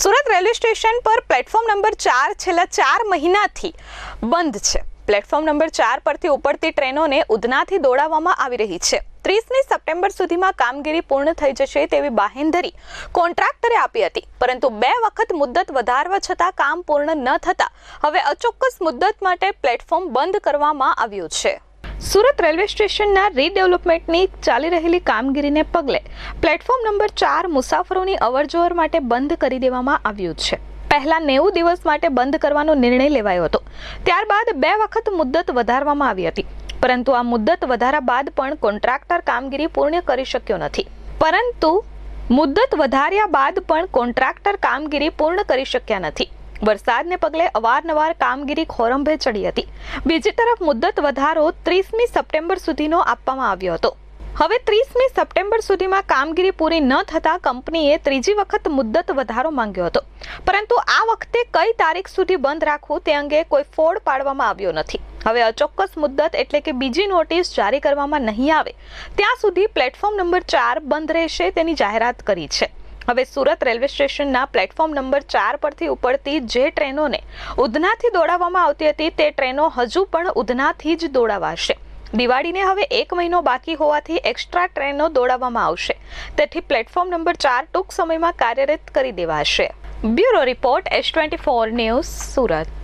Surat railway station પર platform number ચાર છેલ્લા ચાર મહિનાથી બંધ છે. પ્લેટફોર્મ નંબર ચાર પરથી ઉપડતી ટ્રેનોને ઉધનાથી દોડાવવામાં આવી રહી છે. ત્રીસમી સપ્ટેમ્બર સુધીમાં કામગીરી પૂર્ણ થઈ જશે તેવી બાહેંધરી કોન્ટ્રાક્ટરે આપી હતી. પરંતુ બે વખત મુદ્દત વધારવા છતાં કામ પૂર્ણ ન થતાં હવે અચોક્કસ મુદ્દત માટે પ્લેટફોર્મ બંધ કરવામાં આવ્યું છે. સુરત રેલવે સ્ટેશનના રીડેવલપમેન્ટની ચાલી રહેલી કામગીરીને પગલે પ્લેટફોર્મ નંબર ચાર મુસાફરોની અવરજવર માટે બંધ કરી દેવામાં આવ્યું છે. પહેલા નેવું દિવસ માટે બંધ કરવાનો નિર્ણય લેવાયો હતો. ત્યારબાદ બે વખત મુદ્દત વધારવામાં આવી હતી. પરંતુ આ મુદ્દત વધારા બાદ પણ કોન્ટ્રાક્ટર કામગીરી પૂર્ણ કરી શક્યો નથી. પરંતુ મુદ્દત વધાર્યા બાદ પણ કોન્ટ્રાક્ટર કામગીરી પૂર્ણ કરી શક્યા નથી. વરસાદને પગલે અવારનવાર કામગીરી ખોરંભે ચડી હતી. બીજી તરફ મુદ્દત વધારો ત્રીસમી સપ્ટેમ્બર સુધીનો આપવામાં આવ્યો હતો. હવે ત્રીસમી સપ્ટેમ્બર સુધીમાં કામગીરી પૂરી ન થતાં કંપનીએ ત્રીજી વખત મુદ્દત વધારો માંગ્યો હતો. પરંતુ આ વખતે કઈ તારીખ સુધી બંધ રાખવું તે અંગે કોઈ ફોડ પાડવામાં આવ્યો નથી. હવે અચોક્કસ મુદ્દત એટલે કે બીજી નોટિસ જારી કરવામાં નહીં આવે. ત્યાં સુધી પ્લેટફોર્મ નંબર ચાર બંધ રહેશે તેની જાહેરાત કરી છે. હવે સુરત રેલવે સ્ટેશનના પ્લેટફોર્મ નંબર ચાર પરથી ઉપડતી જે ટ્રેનોને ઉધનાથી દોડાવવામાં આવતી હતી, તે ટ્રેનો હજુ પણ ઉધનાથી જ દોડાવાશે. દિવાળીને હવે એક મહિનો બાકી હોવાથી એક્સ્ટ્રા ટ્રેનો દોડાવવામાં આવશે. તેથી પ્લેટફોર્મ નંબર ચાર ટૂંક સમયમાં કાર્યરત કરી દેવાશે. Bureau report S twenty four news Surat.